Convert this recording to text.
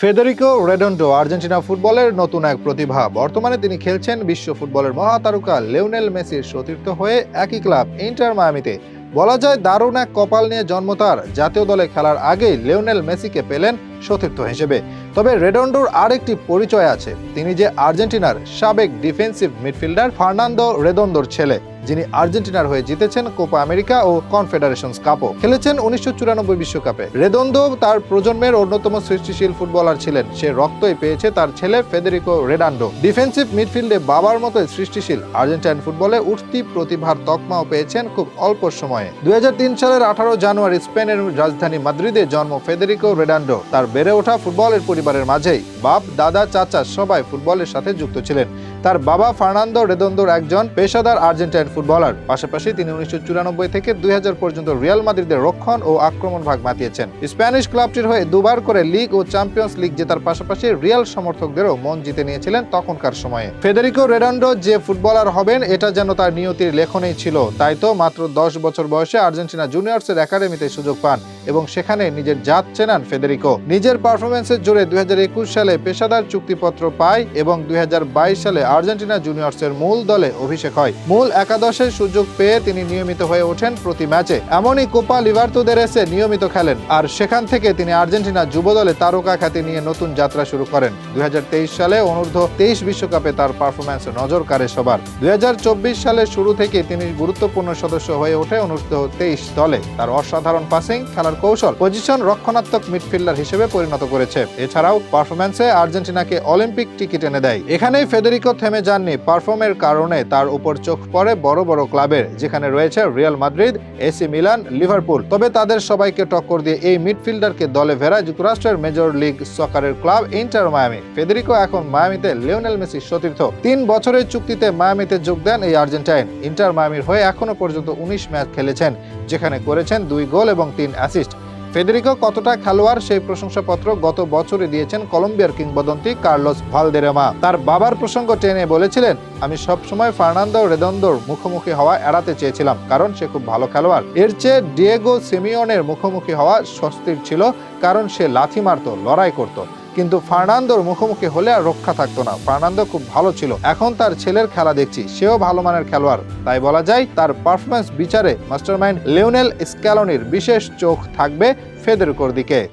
Federico রেডন্ডো, Argentina ফুটবলের নতুন এক প্রতিভা। বর্তমানে তিনি খেলছেন বিশ্ব ফুটবলের মহাতারকা লিওনেল মেসির সতীর্থ হয়ে একই ক্লাব ইন্টার মায়ামিতে। বলা যায়, দারুণ এক কপাল নিয়ে জন্ম তার। জাতীয় দলে খেলার আগেই লিওনেল মেসিকে পেলেন সতীর্থ হিসেবে। তবে রেডন্ডোর আরেকটি পরিচয় আছে। তিনি যে আর্জেন্টিনার সাবেক ডিফেন্সিভ মিডফিল্ডার ফার্নান্দো রেদন্ডোর ছেলে, যিনি আর্জেন্টিনার হয়ে জিতেছেন কোপা আমেরিকা ও কনফেডারেশনস কাপও। খেলেছেন উনিশশো বিশ্বকাপে। রেদন্দো তার প্রজন্মের অন্যতম সৃষ্টিশীল ফুটবলার ছিলেন। সে রক্তই পেয়েছে তার ছেলে ফেদেরিকো রেডান্ডো। ডিফেন্সিভ মিডফিল্ডে বাবার মতো সৃষ্টিশীল আর্জেন্টাইন ফুটবলে উঠতি প্রতিভার তকমাও পেয়েছেন খুব অল্প সময়ে। দুই হাজার তিন সালের আঠারো জানুয়ারি স্পেনের রাজধানী মাদ্রিদে জন্ম ফেদেরিকো রেডান্ডো। তার বেড়ে ওঠা ফুটবলের পরিবারের মাঝেই বাপ দাদা চাচা সবাই ফুটবলের সাথে যুক্ত ছিলেন। তার বাবা ফার্নান্দো রেদন্দোর একজন পেশাদার আর্জেন্টাইন ফুটবলার। পাশাপাশি তিনি উনিশশো চুরানব্বই থেকে দুই হাজার পর্যন্ত রিয়াল মাদ্রিদের রক্ষণ ও আক্রমণ ভাগ মাতিয়েছেন। স্প্যানিশ ক্লাবটির হয়ে দুবার করে লিগ ও চ্যাম্পিয়ন্স লিগ জেতার পাশাপাশি রিয়াল সমর্থকদেরও মন জিতে নিয়েছিলেন তখনকার সময়ে। ফেদেরিকো রেডান্ডো যে ফুটবলার হবেন, এটা যেন তার নিয়তির লেখনেই ছিল। তাই তো মাত্র দশ বছর বয়সে আর্জেন্টিনা জুনিয়র্সের একাডেমিতে সুযোগ পান এবং সেখানে নিজের জাত চেনান ফেদেরিকো। নিজের পারফরমেন্সের জোরে দুই হাজার একুশ সালে পেশাদার চুক্তিপত্র পায় এবং দুই হাজার বাইশ সালে আর্জেন্টিনা জুনিয়র্সের মূল দলে অভিষেক হয়। মূল একাদশের সুযোগ পেয়ে তিনি নিয়মিত হয়ে ওঠেন প্রতি ম্যাচে। এমনই কোপা লিভার্তোদেরেসে নিয়মিত খেলেন। আর সেখান থেকে তিনি আর্জেন্টিনা যুব দলে তারকা খ্যাতি নিয়ে নতুন যাত্রা শুরু করেন। দুই সালে অনূর্ধ্ব তেইশ বিশ্বকাপে তার পারফরমেন্স নজর কাড়ে সবার। দুই সালের শুরু থেকে তিনি গুরুত্বপূর্ণ সদস্য হয়ে ওঠে অনূর্ধ্ব তেইশ দলে। তার অসাধারণ পাসিং খেলার কৌশল পজিশন রক্ষণাত্মক মিডফিল্ডার হিসেবে পরিণত করেছে। এছাড়াও পারফরমেন্সে আর্জেন্টিনাকে অলিম্পিক টিকিট এনে দেয়। এখানেই ফেদেরিকো থেমে যাননি। পারফর্মের কারণে তার উপর চোখ পড়ে বড় বড় ক্লাবের, যেখানে রয়েছে Real Madrid, AC Milan, Liverpool. তবে তাদের সবাইকে টক্কর দিয়ে এই মিডফিল্ডারকে দলে ভেড়ায় যুক্তরাষ্ট্রের মেজর লিগ সকারের ক্লাব ইন্টার মায়ামি। ফেদেরিকো এখন মায়ামিতে লিওনেল মেসির সতীর্থ। তিন বছরের চুক্তিতে মায়ামিতে যোগ দেন এই আর্জেন্টাইন। ইন্টার মায়ামির হয়ে এখনও পর্যন্ত উনিশ ম্যাচ খেলেছেন, যেখানে করেছেন দুই গোল এবং তিন অ্যাসিস্ট। ফেদেরিকো কতটা খেলোয়াড় সেই প্রশংসাপত্র গত বছরে দিয়েছেন কলম্বিয়ার কিংবদন্তি কার্লোস ভালদেরেমা। তার বাবার প্রসঙ্গ টেনে বলেছিলেন, আমি সবসময় ফার্নান্দো রেদন্দোর মুখোমুখি হওয়া এড়াতে চেয়েছিলাম, কারণ সে খুব ভালো খেলোয়াড়। এর চেয়ে ডিয়েগো সেমিওনের মুখোমুখি হওয়া স্বস্তির ছিল, কারণ সে লাথি মারত, লড়াই করত। কিন্তু ফার্নান্দোর মুখোমুখি হলে আর রক্ষা থাকতো না। ফার্নান্দো খুব ভালো ছিল। এখন তার ছেলের খেলা দেখছি। সেও ভালো মানের খেলোয়াড়। তাই বলা যায়, তার পারফরমেন্স বিচারে মাস্টারমাইন্ড লিওনেল স্ক্যালনির বিশেষ চোখ থাকবে ফেদেরিকোর দিকে।